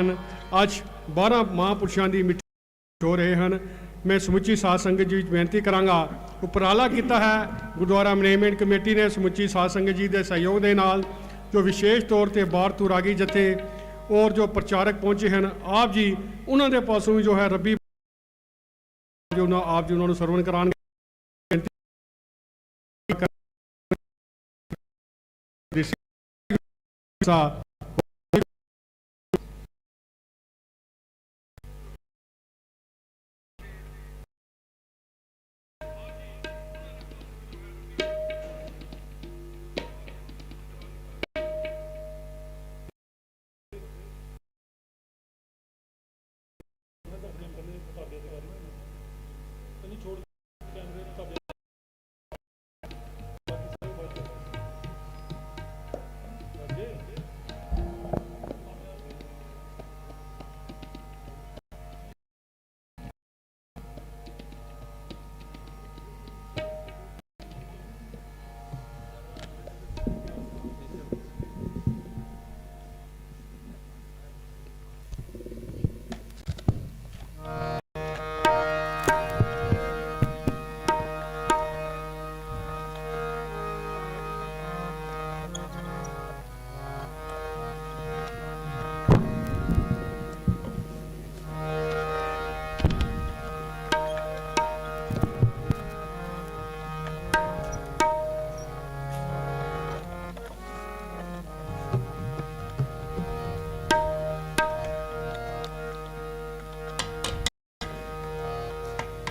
ਹਨ। ਅੱਜ 12 ਮਹਾਂਪੁਰਸ਼ਾਂ ਦੀ ਮਿੱਠੀ ਹੋ ਰਹੇ ਹਨ। ਮੈਂ ਸਮੁੱਚੀ ਸਾਧ ਸੰਗਤ ਜੀ ਵਿੱਚ ਬੇਨਤੀ ਕਰਾਂਗਾ। ਉਪਰਾਲਾ ਕੀਤਾ ਹੈ। ਗੁਰਦੁਆਰਾ ਮੈਨੇਜਮੈਂਟ ਕਮੇਟੀ ਨੇ ਸਮੁੱਚੀ ਸਾਧ ਸੰਗਤ ਜੀ ਦੇ ਸਹਿਯੋਗ ਦੇ ਨਾਲ ਜੋ ਵਿਸ਼ੇਸ਼ ਤੌਰ ਤੇ ਬਾਹਰ ਤੋਂ ਰਾਗੀ ਜਥੇ ਔਰ ਜੋ ਪ੍ਰਚਾਰਕ ਪਹੁੰਚੇ ਹਨ, ਆਪ ਜੀ, ਉਹਨਾਂ ਦੇ ਪਾਸੋਂ ਜੋ ਹੈ ਰੱਬੀ ਜੋ ਨਾ ਆਪ ਜੀ ਉਹਨਾਂ ਨੂੰ ਸਰਵਣ ਕਰਾਉਣਗੇ ਸਾ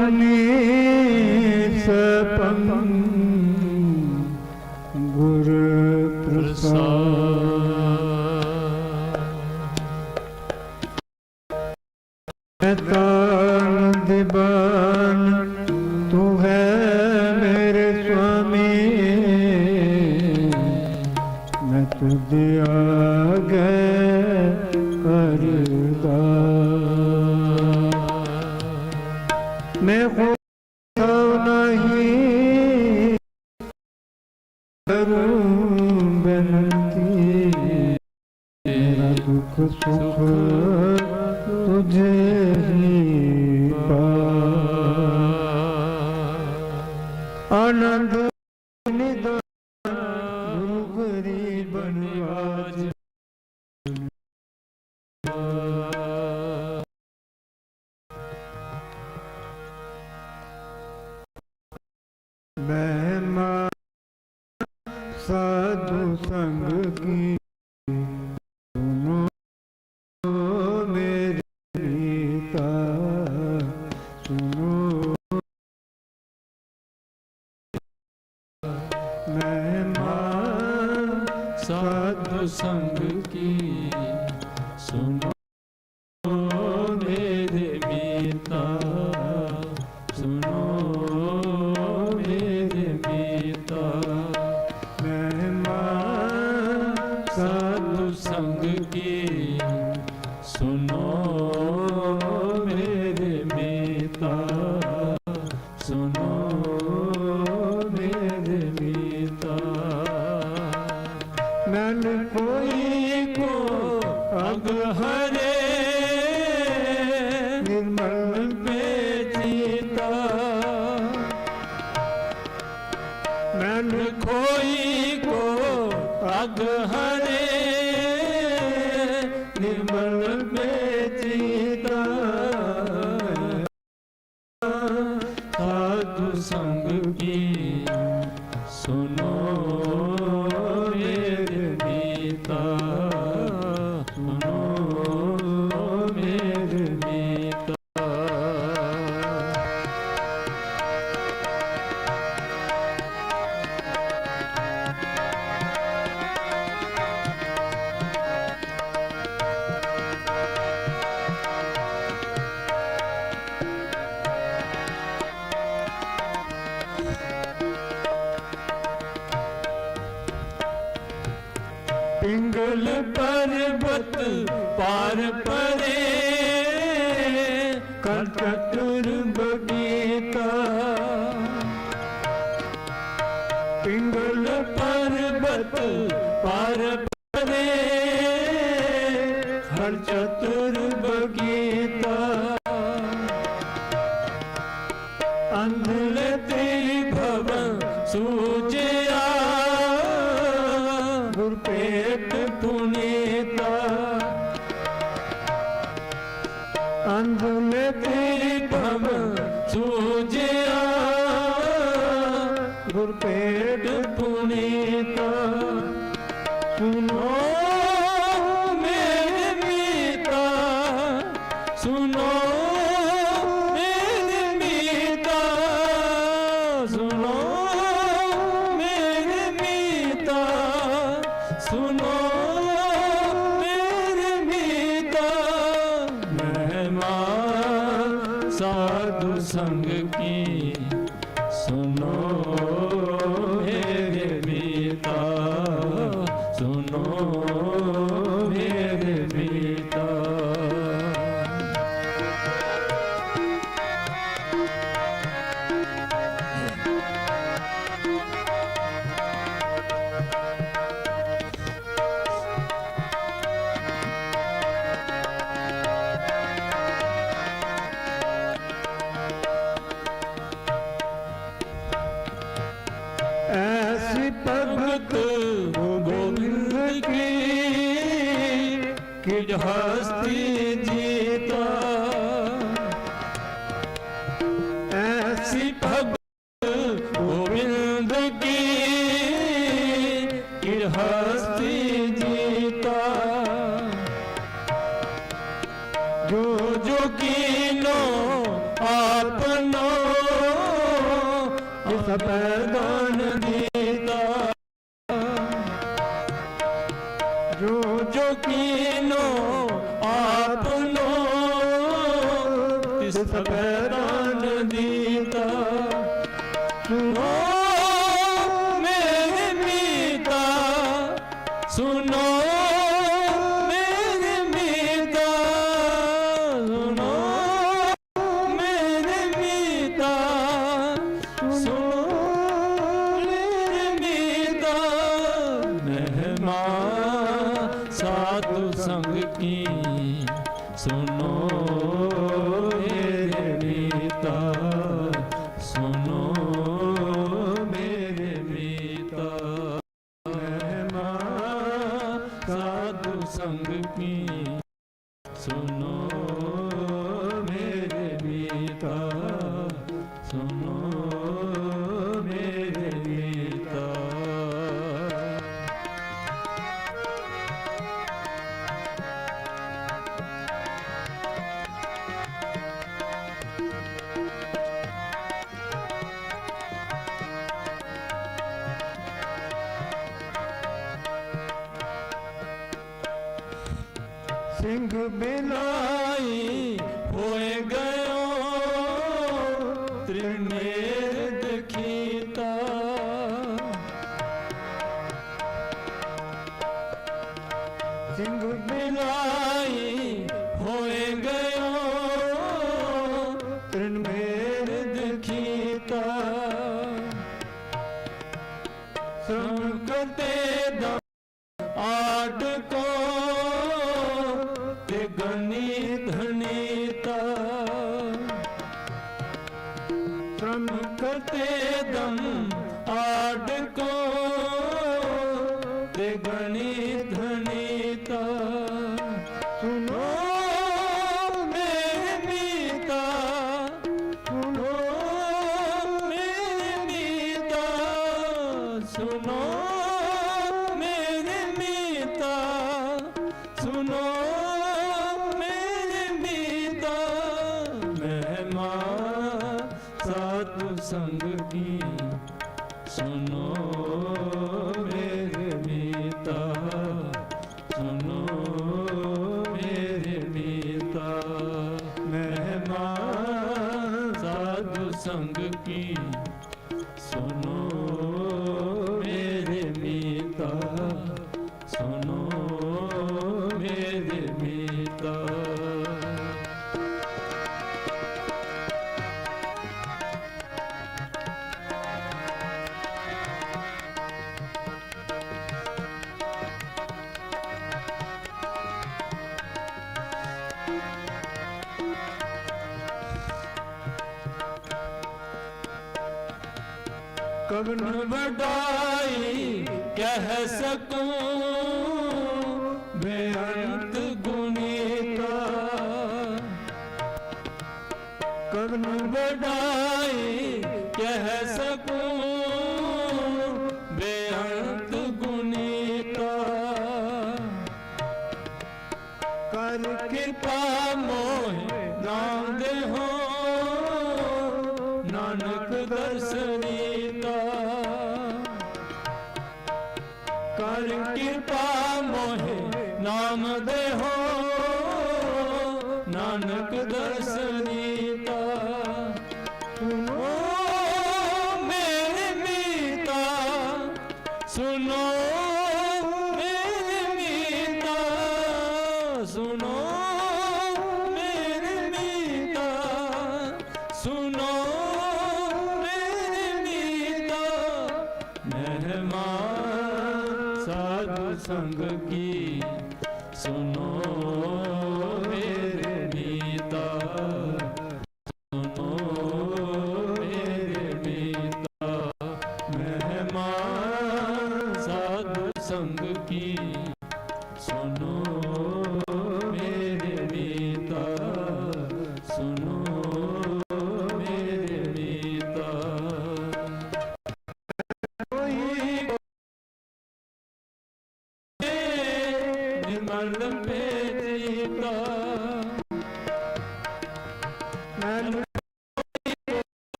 Hanif Sepang ਕਰੂੰ ਬੇਨਤੀ ਮੇਰਾ ਮੀਤਾ Kalp göktürüm ਪੁਨੀਤ ਸੁਨੋ सीता सुनो सीता ਮੀਤਾ ਸੁਨੋ ਮੇ ਮੀਤਾ ਸੁਨੋ ਮੇਰੇ ਮੀਤਾ ਸੁਨੋ ਮਹਿਮਾ ਸਾਧੂ ਸੰਗ ਕੀ ਸੁਨੋ ਸੰਗ ਕੀ? ਸੁਨੋ ਸੰਗ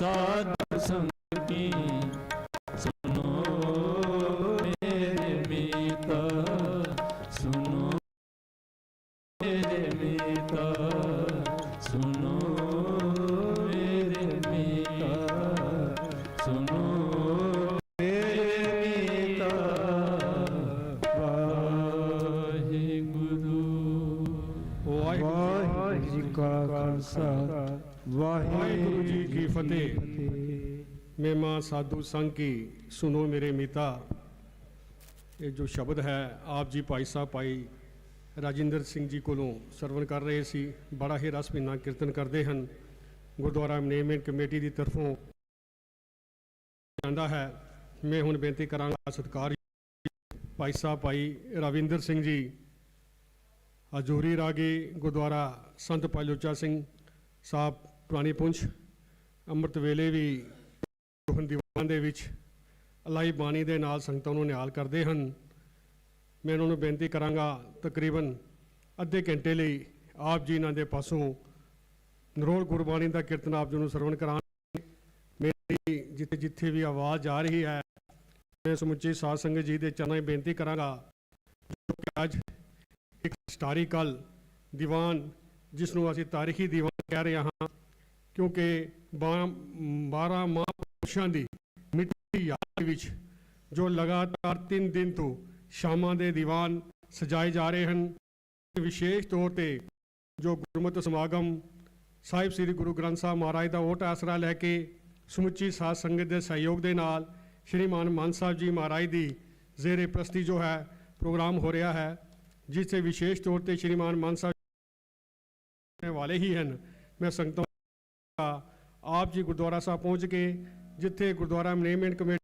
ਸਾਧ ਸੰਗ ਮੇਮਾ ਸਾਧੂ ਸੰਘ ਕੀ? ਸੁਨੋ ਮੇਰੇ ਮੀਤਾ। ਇਹ ਜੋ ਸ਼ਬਦ ਹੈ, ਆਪ ਜੀ ਭਾਈ ਸਾਹਿਬ, ਭਾਈ ਰਾਜਿੰਦਰ ਸਿੰਘ ਜੀ ਕੋਲੋਂ ਸਰਵਣ ਕਰ ਰਹੇ ਸੀ। ਬੜਾ ਹੀ ਰਸ ਮਹੀਨਾ ਕੀਰਤਨ ਕਰਦੇ ਹਨ। ਗੁਰਦੁਆਰਾ ਮੈਨੇਜਮੈਂਟ ਕਮੇਟੀ ਦੀ ਤਰਫੋਂ ਜਾਂਦਾ ਹੈ। ਮੈਂ ਹੁਣ ਬੇਨਤੀ ਕਰਾਂਗਾ ਸਤਿਕਾਰ ਭਾਈ ਸਾਹਿਬ, ਭਾਈ ਰਵਿੰਦਰ ਸਿੰਘ ਜੀ। ਹਜੂਰੀ ਰਾਗੀ ਗੁਰਦੁਆਰਾ ਸੰਤ ਭਾਈ ਸਿੰਘ ਸਾਹਿਬ, ਪੁਰਾਣੀ ਪੁੰਛ। ਅੰਮ੍ਰਿਤ ਵੇਲੇ ਵੀ ਰੋਹਨ ਦੀਵਾਨ ਦੇ ਵਿੱਚ ਅਲਾਈ ਬਾਣੀ ਦੇ ਨਾਲ ਸੰਗਤਾਂ ਨੂੰ ਨਿਹਾਲ ਕਰਦੇ ਹਨ। ਮੈਂ ਉਹਨਾਂ ਨੂੰ ਬੇਨਤੀ ਕਰਾਂਗਾ, ਤਕਰੀਬਨ ਅੱਧੇ ਘੰਟੇ ਲਈ ਆਪ ਜੀ ਇਹਨਾਂ ਦੇ ਪਾਸੋਂ ਨਰੋਲ ਗੁਰਬਾਣੀ ਦਾ ਕੀਰਤਨ ਆਪ ਜੀ ਨੂੰ ਸਰਵਣ ਕਰਾਉਣ ਮੇਰੀ ਜਿੱਥੇ ਜਿੱਥੇ ਵੀ ਆਵਾਜ਼ ਆ ਰਹੀ ਹੈ, ਮੈਂ ਸਮੁੱਚੀ ਸਾਧ ਸੰਗਤ ਜੀ ਦੇ ਚਰਨਾਂ 'ਚ ਬੇਨਤੀ ਕਰਾਂਗਾ। ਕਿ ਅੱਜ ਇੱਕ ਹਿਸਟੋਰੀਕਲ ਦੀਵਾਨ, ਜਿਸ ਨੂੰ ਅਸੀਂ ਤਾਰੀਖੀ ਦੀਵਾਨ ਕਹਿ ਰਹੇ ਹਾਂ, ਕਿਉਂਕਿ 12 ਪੁਰਸ਼ਾਂ ਦੀ ਮਿੱਟੀ ਯਾਦ ਵਿੱਚ, ਜੋ ਲਗਾਤਾਰ 3 ਦਿਨ ਤੋਂ ਸ਼ਾਮਾਂ ਦੇ ਦੀਵਾਨ ਸਜਾਏ ਜਾ ਰਹੇ ਹਨ। ਵਿਸ਼ੇਸ਼ ਤੌਰ ਤੇ ਜੋ ਗੁਰਮਤਿ ਸਮਾਗਮ ਸਾਹਿਬ ਸ੍ਰੀ ਗੁਰੂ ਗ੍ਰੰਥ ਸਾਹਿਬ ਮਹਾਰਾਜ ਦਾ ਓਟ ਆਸਰਾ ਲੈ ਕੇ ਸਮੁੱਚੀ ਸਾਧ ਸੰਗਤ ਦੇ ਸਹਿਯੋਗ ਦੇ ਨਾਲ ਸ਼੍ਰੀਮਾਨ ਮਾਨ ਸਾਹਿਬ ਜੀ ਮਹਾਰਾਜ ਦੀ ਜ਼ੇਰੇ ਪ੍ਰਸਤੀ ਜੋ ਹੈ, ਪ੍ਰੋਗਰਾਮ ਹੋ ਰਿਹਾ ਹੈ, ਜਿਸ ਤੇ ਵਿਸ਼ੇਸ਼ ਤੌਰ ਤੇ ਸ਼੍ਰੀਮਾਨ ਮਾਨ ਸਾਹਿਬ ਵਾਲੇ ਹੀ ਹਨ। ਮੈਂ ਸੰਗਤਾਂ ਆਪ ਜੀ ਗੁਰਦੁਆਰਾ ਸਾਹਿਬ ਪਹੁੰਚ ਕੇ ਜਿੱਥੇ ਗੁਰਦੁਆਰਾ ਮੈਨੇਜਮੈਂਟ ਕਮੇਟੀ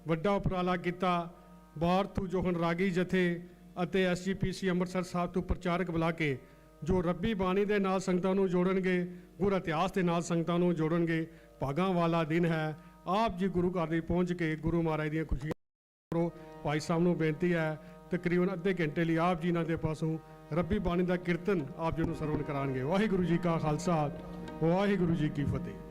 ਵੱਡਾ ਉਪਰਾਲਾ ਕੀਤਾ, ਬਾਹਰ ਤੋਂ ਜੋ ਹੁਣ ਰਾਗੀ ਜਥੇ ਅਤੇ ਐਸਜੀਪੀਸੀ ਅੰਮ੍ਰਿਤਸਰ ਸਾਹਿਬ ਤੋਂ ਪ੍ਰਚਾਰਕ ਬੁਲਾ ਕੇ, ਜੋ ਰੱਬੀ ਬਾਣੀ ਦੇ ਨਾਲ ਸੰਗਤਾਂ ਨੂੰ ਜੋੜਨਗੇ, ਗੁਰ ਇਤਿਹਾਸ ਦੇ ਨਾਲ ਸੰਗਤਾਂ ਨੂੰ ਜੋੜਨਗੇ, ਭਾਗਾਂ ਵਾਲਾ ਦਿਨ ਹੈ। ਆਪ ਜੀ ਗੁਰੂ ਘਰ ਦੇ ਪਹੁੰਚ ਕੇ ਗੁਰੂ ਮਹਾਰਾਜ ਦੀਆਂ ਖੁਸ਼ੀਆਂ ਕਰੋ। ਭਾਈ ਸਾਹਿਬ ਨੂੰ ਬੇਨਤੀ ਹੈ, ਤਕਰੀਬਨ ਅੱਧੇ ਘੰਟੇ ਲਈ ਆਪ ਜੀ ਇਹਨਾਂ ਦੇ ਪਾਸੋਂ ਰੱਬੀ ਬਾਣੀ ਦਾ ਕੀਰਤਨ ਆਪ ਜੀ ਨੂੰ ਸਰਵਣ ਕਰਾਉਣਗੇ। ਵਾਹਿਗੁਰੂ ਜੀ ਕਾ ਖਾਲਸਾ, ਵਾਹਿਗੁਰੂ ਜੀ ਕੀ ਫਤਿਹ।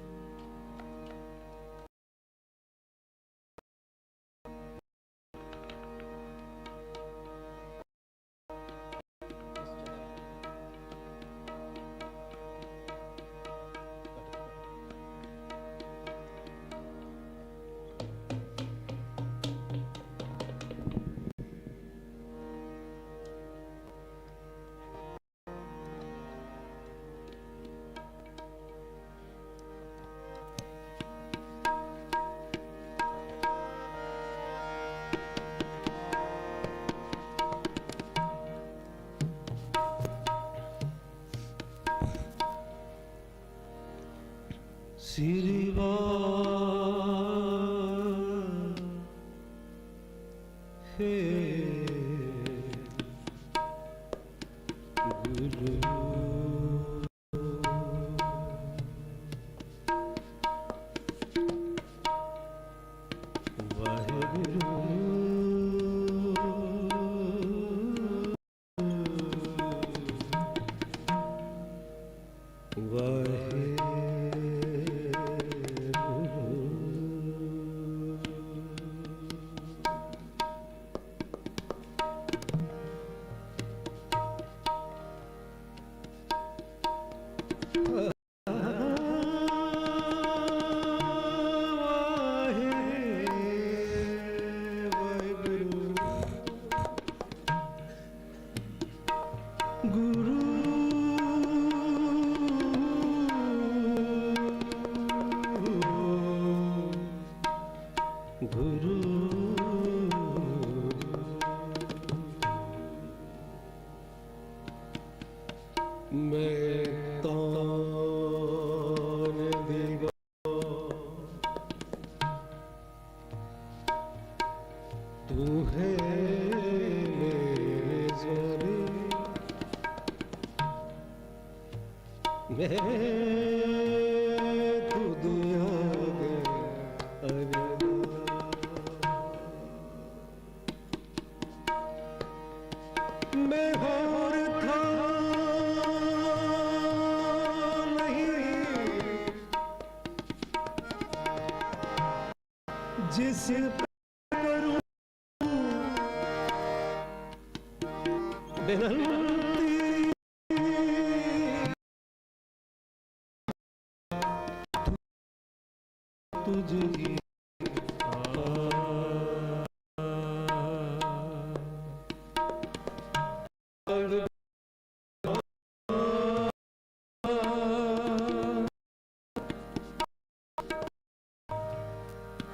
ਮੈਂ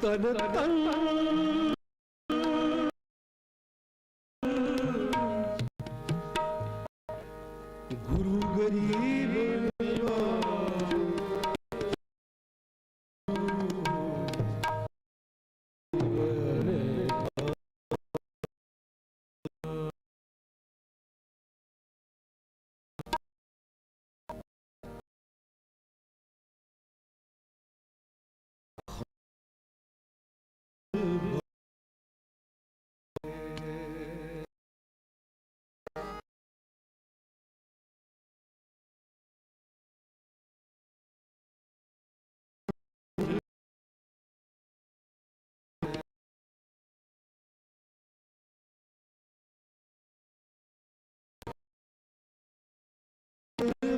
തനത്തൻ Mm-hmm.